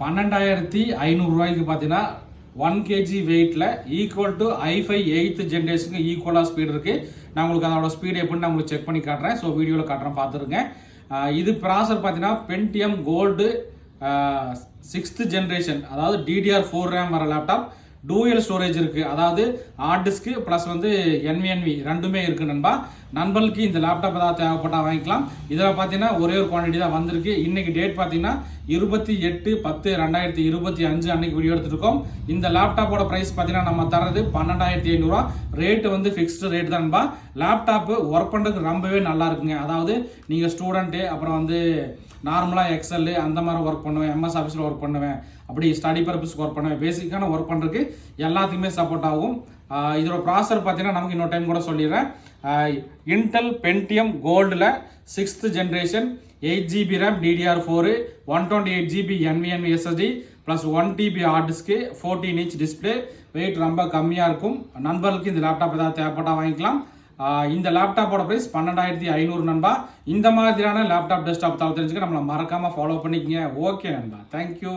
பன்னெண்டாயிரத்தி ஐநூறுரூவாய்க்கு பார்த்தீங்கன்னா ஒன் கேஜி வெயிட்டில் equal to i five eighth ஜென்ரேஷனுக்கு ஈக்குவலாக ஸ்பீடு இருக்குது நான் உங்களுக்கு அதோட ஸ்பீடு எப்படின்னு நான் உங்களுக்கு செக் பண்ணி காட்டுறேன். ஸோ வீடியோவில் காட்டுறேன் பார்த்துருங்க. இது ப்ராசர் பார்த்தீங்கன்னா பென்டிஎம் கோல்டு சிக்ஸ்த்து ஜென்ரேஷன் அதாவது டிடிஆர் ஃபோர் ரேம் வர லேப்டாப் டூயல் ஸ்டோரேஜ் இருக்கு. அதாவது ஹார்ட் டிஸ்க்கு ப்ளஸ் வந்து என்விஎன்வி ரெண்டுமே இருக்கு நண்பா. நண்பர்களுக்கு இந்த லேப்டாப் ஏதாவது தேவைப்பட்டால் வாங்கிக்கலாம். இதில் பார்த்தீங்கன்னா ஒரே ஒரு குவான்டிட்டி தான் வந்திருக்கு. இன்னைக்கு டேட் பார்த்தீங்கன்னா இருபத்தி எட்டு பத்து ரெண்டாயிரத்தி இருபத்தி அஞ்சு அன்னைக்கு வீடியோ எடுத்துருக்கோம் இந்த லேப்டாப்போட ப்ரைஸ் பார்த்தீங்கன்னா நம்ம தரது பன்னெண்டாயிரத்தி ஐநூறுரூவா ரேட்டு வந்து ஃபிக்ஸ்டு ரேட் தான்பா லேப்டாப்பு ஒர்க் பண்ணுறதுக்கு ரொம்பவே நல்லா இருக்குங்க. அதாவது நீங்கள் ஸ்டூடெண்ட்டு அப்புறம் வந்து நார்மலாக எக்ஸல் அந்த மாதிரி ஒர்க் பண்ணுவேன். எம்எஸ் ஆஃபீஸில் ஒர்க் பண்ணுவேன். அப்படி ஸ்டடி பர்பஸ்க்கு ஒர்க் பண்ணுவேன். பேசிக்கான ஒர்க் பண்ணுறதுக்கு எல்லாத்துக்குமே சப்போர்ட் ஆகும். இதோட ப்ராசர் பார்த்தீங்கன்னா நமக்கு இன்னொரு டைம் கூட சொல்லிடுறேன். இன்டெல் பென்டியம் கோல்டில் sixth generation eight GB RAM DDR four one twenty eight GB NVM SSD plus one TB hard disk fourteen inch display weight ரொம்ப கம்மியாக இருக்கும். நண்பர்களுக்கு இந்த லேப்டாப் ஏதாவது தேவைப்பட்டா வாங்கிக்கலாம். இந்த லேப்டாப்போட ப்ரைஸ் பன்னெண்டாயிரத்தி ஐநூறு நண்பா. இந்த மாதிரியான லேப்டாப் டெஸ்க்டாப் தவிர தெரிஞ்சுக்க நம்மளை மறக்காமல் ஃபாலோ பண்ணிக்கங்க. ஓகே நண்பா. தேங்க்யூ